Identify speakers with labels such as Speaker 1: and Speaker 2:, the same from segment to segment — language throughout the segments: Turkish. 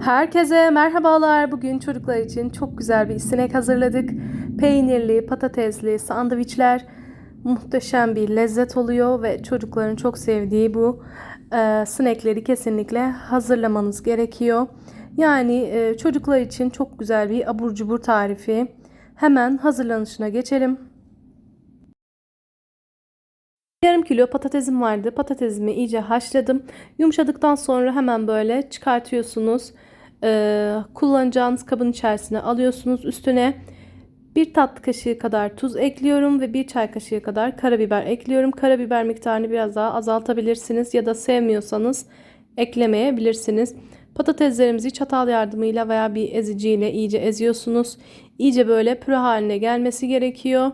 Speaker 1: Herkese merhabalar. Bugün çocuklar için çok güzel bir sinek hazırladık. Peynirli, patatesli sandviçler muhteşem bir lezzet oluyor ve çocukların çok sevdiği bu e, snackleri kesinlikle hazırlamanız gerekiyor. Yani e, çocuklar için çok güzel bir abur cubur tarifi. Hemen hazırlanışına geçelim. Yarım kilo patatesim vardı. Patatesimi iyice haşladım. Yumuşadıktan sonra hemen böyle çıkartıyorsunuz. Ee, kullanacağınız kabın içerisine alıyorsunuz. Üstüne bir tatlı kaşığı kadar tuz ekliyorum ve bir çay kaşığı kadar karabiber ekliyorum. Karabiber miktarını biraz daha azaltabilirsiniz ya da sevmiyorsanız eklemeyebilirsiniz. Patateslerimizi çatal yardımıyla veya bir eziciyle iyice eziyorsunuz. İyice böyle püre haline gelmesi gerekiyor.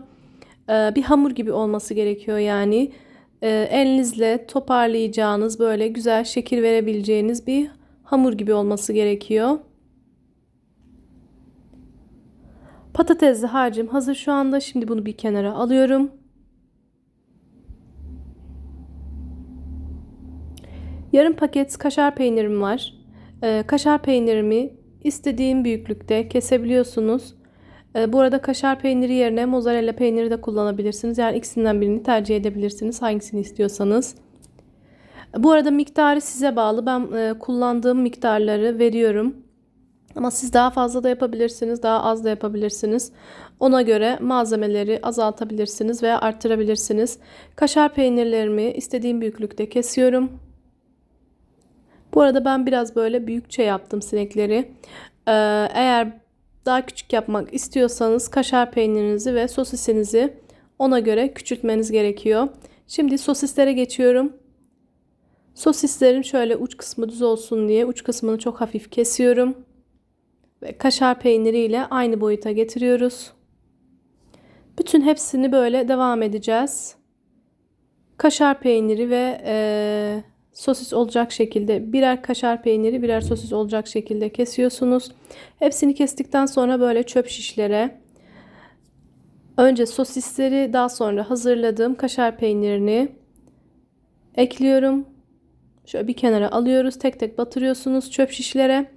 Speaker 1: Ee, bir hamur gibi olması gerekiyor yani. Ee, elinizle toparlayacağınız böyle güzel şekil verebileceğiniz bir hamur gibi olması gerekiyor. Patatesli harcım hazır şu anda. Şimdi bunu bir kenara alıyorum. Yarım paket kaşar peynirim var. Ee, kaşar peynirimi istediğim büyüklükte kesebiliyorsunuz. Ee, bu arada kaşar peyniri yerine mozzarella peyniri de kullanabilirsiniz. Yani ikisinden birini tercih edebilirsiniz. Hangisini istiyorsanız. Bu arada miktarı size bağlı. Ben e, kullandığım miktarları veriyorum. Ama siz daha fazla da yapabilirsiniz, daha az da yapabilirsiniz. Ona göre malzemeleri azaltabilirsiniz veya arttırabilirsiniz. Kaşar peynirlerimi istediğim büyüklükte kesiyorum. Bu arada ben biraz böyle büyükçe yaptım sinekleri. Ee, eğer daha küçük yapmak istiyorsanız kaşar peynirinizi ve sosisinizi ona göre küçültmeniz gerekiyor. Şimdi sosislere geçiyorum. Sosislerin şöyle uç kısmı düz olsun diye uç kısmını çok hafif kesiyorum. Ve kaşar peyniriyle aynı boyuta getiriyoruz. Bütün hepsini böyle devam edeceğiz. Kaşar peyniri ve e, sosis olacak şekilde birer kaşar peyniri birer sosis olacak şekilde kesiyorsunuz. Hepsini kestikten sonra böyle çöp şişlere önce sosisleri daha sonra hazırladığım kaşar peynirini ekliyorum. Şöyle bir kenara alıyoruz. Tek tek batırıyorsunuz çöp şişlere.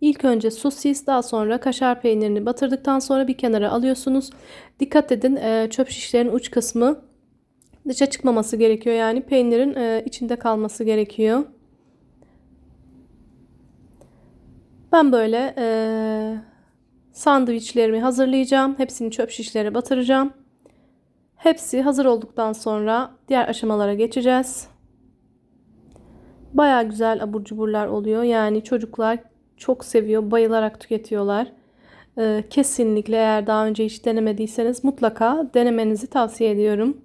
Speaker 1: İlk önce sosis daha sonra kaşar peynirini batırdıktan sonra bir kenara alıyorsunuz. Dikkat edin çöp şişlerin uç kısmı dışa çıkmaması gerekiyor. Yani peynirin e, içinde kalması gerekiyor. Ben böyle e, sandviçlerimi hazırlayacağım. Hepsini çöp şişlere batıracağım. Hepsi hazır olduktan sonra diğer aşamalara geçeceğiz. Baya güzel abur cuburlar oluyor. Yani çocuklar çok seviyor, bayılarak tüketiyorlar. E, kesinlikle eğer daha önce hiç denemediyseniz mutlaka denemenizi tavsiye ediyorum.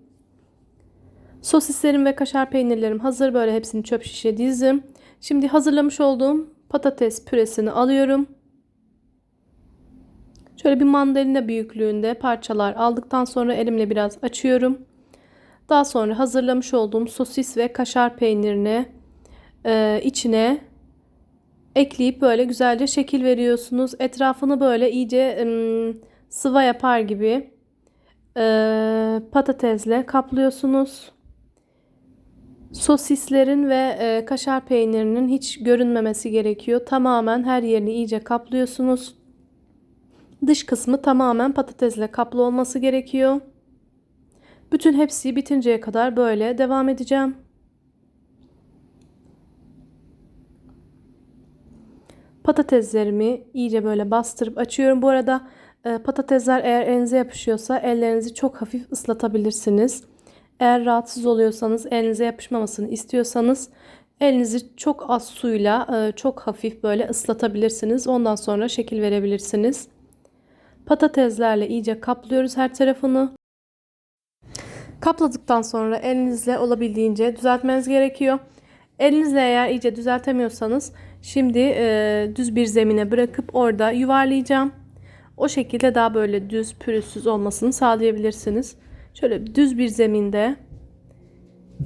Speaker 1: Sosislerim ve kaşar peynirlerim hazır. Böyle hepsini çöp şişe dizdim. Şimdi hazırlamış olduğum patates püresini alıyorum. Şöyle bir mandalina büyüklüğünde parçalar aldıktan sonra elimle biraz açıyorum. Daha sonra hazırlamış olduğum sosis ve kaşar peynirini e, içine ekleyip böyle güzelce şekil veriyorsunuz. Etrafını böyle iyice e, sıva yapar gibi e, patatesle kaplıyorsunuz. Sosislerin ve e, kaşar peynirinin hiç görünmemesi gerekiyor. Tamamen her yerini iyice kaplıyorsunuz. Dış kısmı tamamen patatesle kaplı olması gerekiyor. Bütün hepsi bitinceye kadar böyle devam edeceğim. Patateslerimi iyice böyle bastırıp açıyorum. Bu arada e, patatesler eğer elinize yapışıyorsa ellerinizi çok hafif ıslatabilirsiniz. Eğer rahatsız oluyorsanız elinize yapışmamasını istiyorsanız elinizi çok az suyla e, çok hafif böyle ıslatabilirsiniz. Ondan sonra şekil verebilirsiniz. Patateslerle iyice kaplıyoruz her tarafını. Kapladıktan sonra elinizle olabildiğince düzeltmeniz gerekiyor. Elinizle eğer iyice düzeltemiyorsanız şimdi e, düz bir zemine bırakıp orada yuvarlayacağım. O şekilde daha böyle düz pürüzsüz olmasını sağlayabilirsiniz. Şöyle düz bir zeminde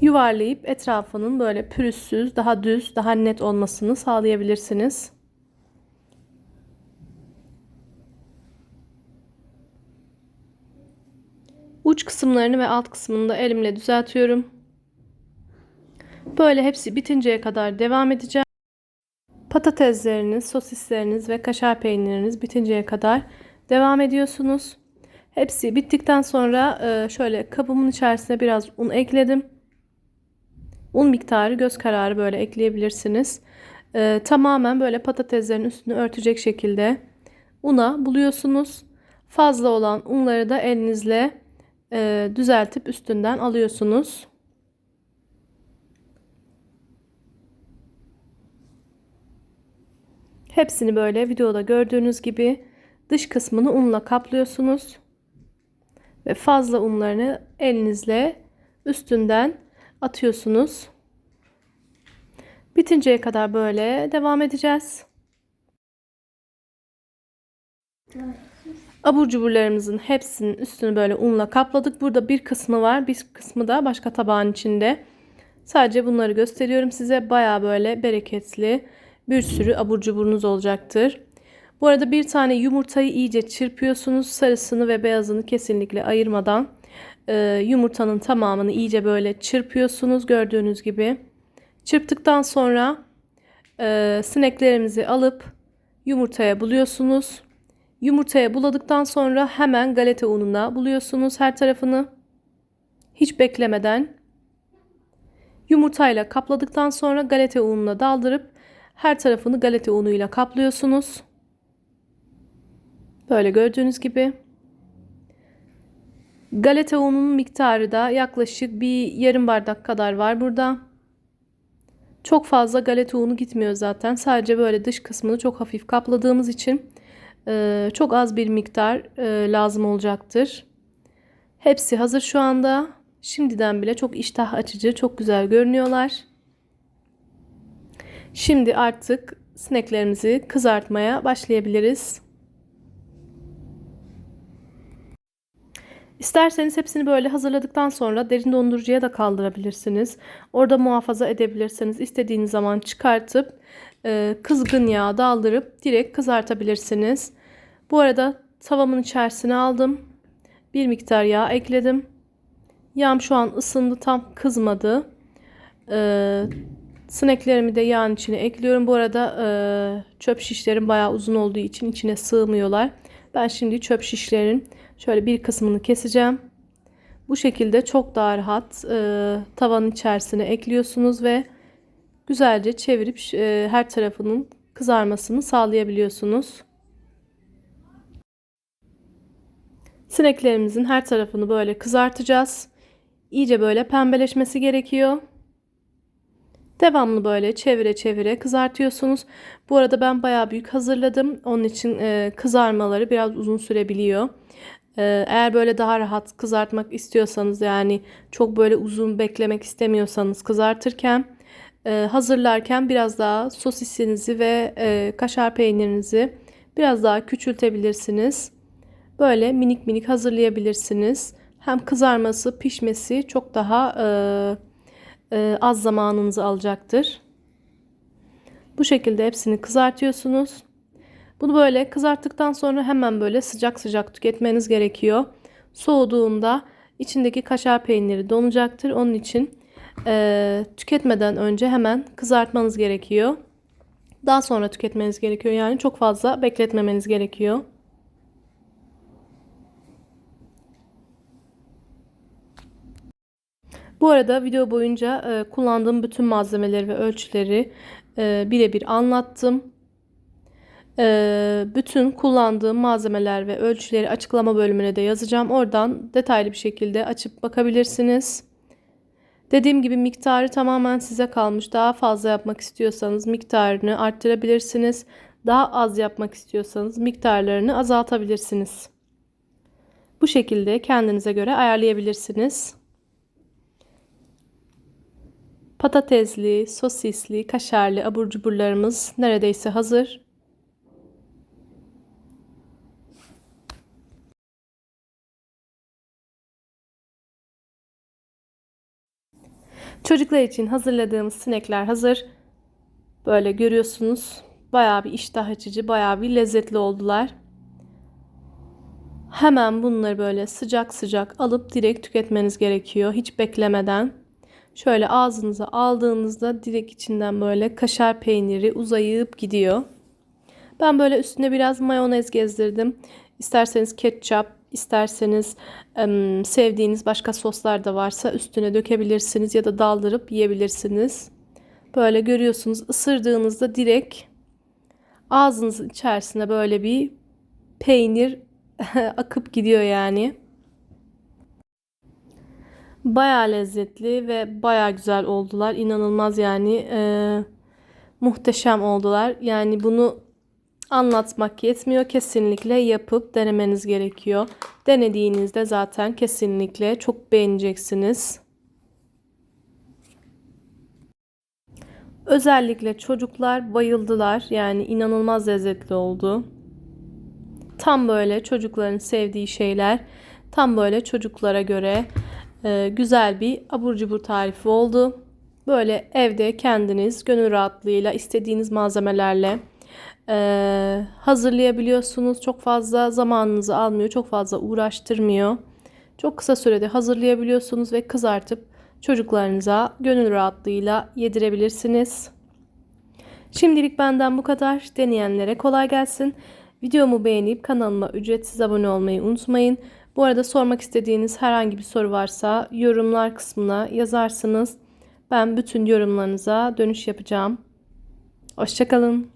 Speaker 1: yuvarlayıp etrafının böyle pürüzsüz, daha düz, daha net olmasını sağlayabilirsiniz. Uç kısımlarını ve alt kısmını da elimle düzeltiyorum. Böyle hepsi bitinceye kadar devam edeceğim. Patatesleriniz, sosisleriniz ve kaşar peyniriniz bitinceye kadar devam ediyorsunuz. Hepsi bittikten sonra e, şöyle kabımın içerisine biraz un ekledim. Un miktarı göz kararı böyle ekleyebilirsiniz. E, tamamen böyle patateslerin üstünü örtecek şekilde una buluyorsunuz. Fazla olan unları da elinizle e, düzeltip üstünden alıyorsunuz. Hepsini böyle videoda gördüğünüz gibi dış kısmını unla kaplıyorsunuz. Ve fazla unlarını elinizle üstünden atıyorsunuz. Bitinceye kadar böyle devam edeceğiz. Abur cuburlarımızın hepsinin üstünü böyle unla kapladık. Burada bir kısmı var, bir kısmı da başka tabağın içinde. Sadece bunları gösteriyorum size. Baya böyle bereketli bir sürü abur cuburunuz olacaktır. Bu arada bir tane yumurtayı iyice çırpıyorsunuz. Sarısını ve beyazını kesinlikle ayırmadan. Ee, yumurtanın tamamını iyice böyle çırpıyorsunuz gördüğünüz gibi. Çırptıktan sonra e, sineklerimizi alıp yumurtaya buluyorsunuz. Yumurtaya buladıktan sonra hemen galeta ununa buluyorsunuz her tarafını. Hiç beklemeden. Yumurtayla kapladıktan sonra galeta ununa daldırıp her tarafını galeta unuyla kaplıyorsunuz. Böyle gördüğünüz gibi. Galeta ununun miktarı da yaklaşık bir yarım bardak kadar var burada. Çok fazla galeta unu gitmiyor zaten. Sadece böyle dış kısmını çok hafif kapladığımız için e, çok az bir miktar e, lazım olacaktır. Hepsi hazır şu anda. Şimdiden bile çok iştah açıcı, çok güzel görünüyorlar. Şimdi artık sineklerimizi kızartmaya başlayabiliriz. İsterseniz hepsini böyle hazırladıktan sonra derin dondurucuya da kaldırabilirsiniz. Orada muhafaza edebilirsiniz. İstediğiniz zaman çıkartıp e, kızgın yağ daldırıp direkt kızartabilirsiniz. Bu arada tavamın içerisine aldım. Bir miktar yağ ekledim. Yağım şu an ısındı tam kızmadı. Ee, Sineklerimi de yağın içine ekliyorum. Bu arada e, çöp şişlerim bayağı uzun olduğu için içine sığmıyorlar. Ben şimdi çöp şişlerin şöyle bir kısmını keseceğim. Bu şekilde çok daha rahat e, tavanın içerisine ekliyorsunuz ve güzelce çevirip e, her tarafının kızarmasını sağlayabiliyorsunuz. Sineklerimizin her tarafını böyle kızartacağız. İyice böyle pembeleşmesi gerekiyor. Devamlı böyle çevire çevire kızartıyorsunuz. Bu arada ben bayağı büyük hazırladım. Onun için e, kızarmaları biraz uzun sürebiliyor. E, eğer böyle daha rahat kızartmak istiyorsanız yani çok böyle uzun beklemek istemiyorsanız kızartırken e, hazırlarken biraz daha sosisinizi ve e, kaşar peynirinizi biraz daha küçültebilirsiniz. Böyle minik minik hazırlayabilirsiniz. Hem kızarması, pişmesi çok daha e, az zamanınızı alacaktır. Bu şekilde hepsini kızartıyorsunuz. Bunu böyle kızarttıktan sonra hemen böyle sıcak sıcak tüketmeniz gerekiyor. Soğuduğunda içindeki kaşar peyniri donacaktır. Onun için e, tüketmeden önce hemen kızartmanız gerekiyor. Daha sonra tüketmeniz gerekiyor. Yani çok fazla bekletmemeniz gerekiyor. Bu arada video boyunca e, kullandığım bütün malzemeleri ve ölçüleri e, birebir anlattım. E, bütün kullandığım malzemeler ve ölçüleri açıklama bölümüne de yazacağım. Oradan detaylı bir şekilde açıp bakabilirsiniz. Dediğim gibi miktarı tamamen size kalmış. Daha fazla yapmak istiyorsanız miktarını arttırabilirsiniz. Daha az yapmak istiyorsanız miktarlarını azaltabilirsiniz. Bu şekilde kendinize göre ayarlayabilirsiniz. Patatesli, sosisli, kaşarlı abur cuburlarımız neredeyse hazır. Çocuklar için hazırladığımız sinekler hazır. Böyle görüyorsunuz. Bayağı bir iştah açıcı, bayağı bir lezzetli oldular. Hemen bunları böyle sıcak sıcak alıp direkt tüketmeniz gerekiyor. Hiç beklemeden. Şöyle ağzınıza aldığınızda direkt içinden böyle kaşar peyniri uzayıp gidiyor. Ben böyle üstüne biraz mayonez gezdirdim. İsterseniz ketçap, isterseniz sevdiğiniz başka soslar da varsa üstüne dökebilirsiniz ya da daldırıp yiyebilirsiniz. Böyle görüyorsunuz ısırdığınızda direkt ağzınızın içerisine böyle bir peynir akıp gidiyor yani. Baya lezzetli ve baya güzel oldular. İnanılmaz yani e, muhteşem oldular. Yani bunu anlatmak yetmiyor. Kesinlikle yapıp denemeniz gerekiyor. Denediğinizde zaten kesinlikle çok beğeneceksiniz. Özellikle çocuklar bayıldılar. Yani inanılmaz lezzetli oldu. Tam böyle çocukların sevdiği şeyler. Tam böyle çocuklara göre e, güzel bir abur cubur tarifi oldu. Böyle evde kendiniz gönül rahatlığıyla istediğiniz malzemelerle e, hazırlayabiliyorsunuz. Çok fazla zamanınızı almıyor, çok fazla uğraştırmıyor. Çok kısa sürede hazırlayabiliyorsunuz ve kızartıp çocuklarınıza gönül rahatlığıyla yedirebilirsiniz. Şimdilik benden bu kadar. Deneyenlere kolay gelsin. Videomu beğenip kanalıma ücretsiz abone olmayı unutmayın. Bu arada sormak istediğiniz herhangi bir soru varsa yorumlar kısmına yazarsınız. Ben bütün yorumlarınıza dönüş yapacağım. Hoşçakalın.